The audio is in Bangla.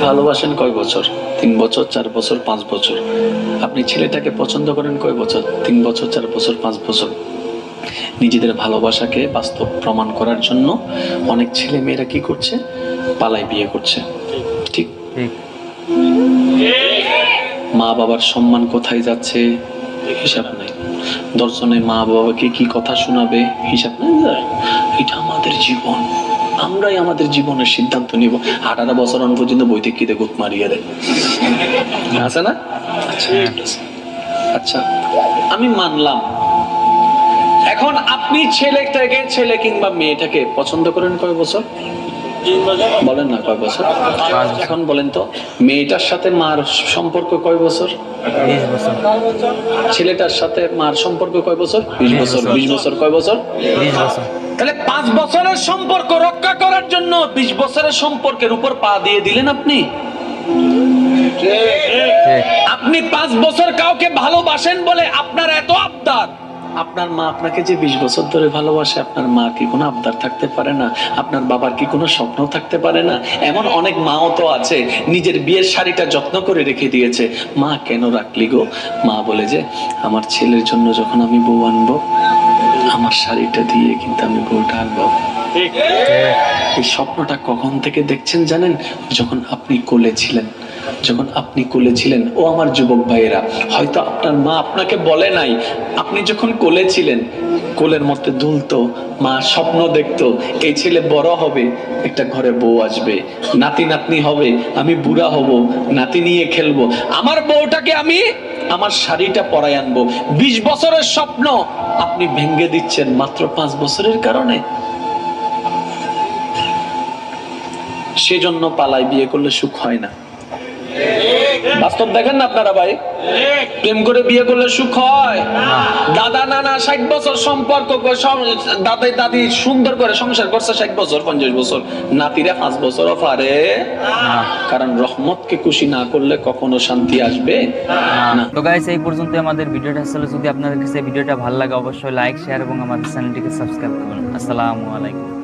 ভালোবাসেন কয় বছর? তিন বছর, চার বছর, পাঁচ বছর? আপনি ছেলেটাকে পছন্দ করেন কয় বছর? তিন বছর, চার বছর, পাঁচ বছর? নিজেদের ভালোবাসাকে বাস্তব প্রমাণ করার জন্য অনেক ছেলে মেয়েরা কি করছে? পালাই বিয়ে করছে। ঠিক? মা বাবার সম্মান কোথায় যাচ্ছে? হিসাব নাই। দর্শনে মা বাবাকে কি কথা শোনাবে? হিসাব নাই? এটা আমাদের জীবন। আমরাই আমাদের জীবনের সিদ্ধান্ত নিব। আঠারো বছর অন পর্যন্ত কি গুত মারিয়ে দেয়। আছে না? আচ্ছা আছে। আচ্ছা আমি মানলাম। এখন আপনি ছেলেটাকে ছেলে কিংবা মেয়েটাকে পছন্দ করেন কয় বছর? বলেন না কয় বছর। এখন বলেন তো মেয়েটার সাথে মার সম্পর্ক কয় বছর? বছর। ছেলেটার সাথে মার সম্পর্ক কয় বছর? বিশ বছর। বিশ বছর কয় বছর? বিশ বছর। তাহলে পাঁচ বছরের সম্পর্ক রক্ষা করার জন্য বিশ বছরের সম্পর্কের উপর পা দিয়ে দিলেন আপনি? আপনি পাঁচ বছর কাউকে ভালোবাসেন বলে আপনার এত আবদার। আপনার মা আপনাকে যে বিশ বছর ধরে ভালোবাসে, আপনার মা কি কোনো আবদার থাকতে পারে না? আপনার বাবার কি কোনো স্বপ্ন থাকতে পারে না? এমন অনেক মাও তো আছে, নিজের বিয়ের শাড়িটা যত্ন করে রেখে দিয়েছে। মা কেন রাখলি গো? মা বলে যে, আমার ছেলের জন্য যখন আমি বউ আনব আমার শাড়িটা দিয়ে কিন্তু আমি বউটা আনব এই স্বপ্নটা কখন থেকে দেখছেন জানেন? যখন আপনি কোলে ছিলেন। যখন আপনি কোলে ছিলেন ও আমার যুবক ভাইয়েরা হয়তো আপনার মা আপনাকে বলে নাই আপনি যখন কোলে ছিলেন কোলের মধ্যে দুলতো মা স্বপ্ন দেখতো এই ছেলে বড় হবে একটা ঘরে বউ আসবে নাতি নাতনি হবে আমি বুড়া হব নাতি নিয়ে খেলব আমার বউটাকে আমি আমার শাড়িটা পরাই আনব। বিশ বছরের স্বপ্ন আপনি ভেঙ্গে দিচ্ছেন মাত্র পাঁচ বছরের কারণে। সেজন্য পালায় বিয়ে করলে সুখ হয় না। বাস্তব দেখেন না আপনারা ভাই? প্রেম করে বিয়ে করলে সুখ হয়। দাদা, নানা ষাট বছর সম্পর্ক দাদাই দাদি সুন্দর করে সংসার করছে ষাট বছর, পঞ্চাশ বছর। নাতিরা পাঁচ বছর না কারণ রহমতকে খুশি না করলে কখনো শান্তি আসবে তো গাইস এই পর্যন্ত আমাদের ভিডিওটা। আসলে যদি আপনাদের কাছে ভিডিওটা ভালো লাগে, অবশ্যই লাইক শেয়ার এবং আমাদের চ্যানেলটিকে সাবস্ক্রাইব করুন। আসসালামু আলাইকুম।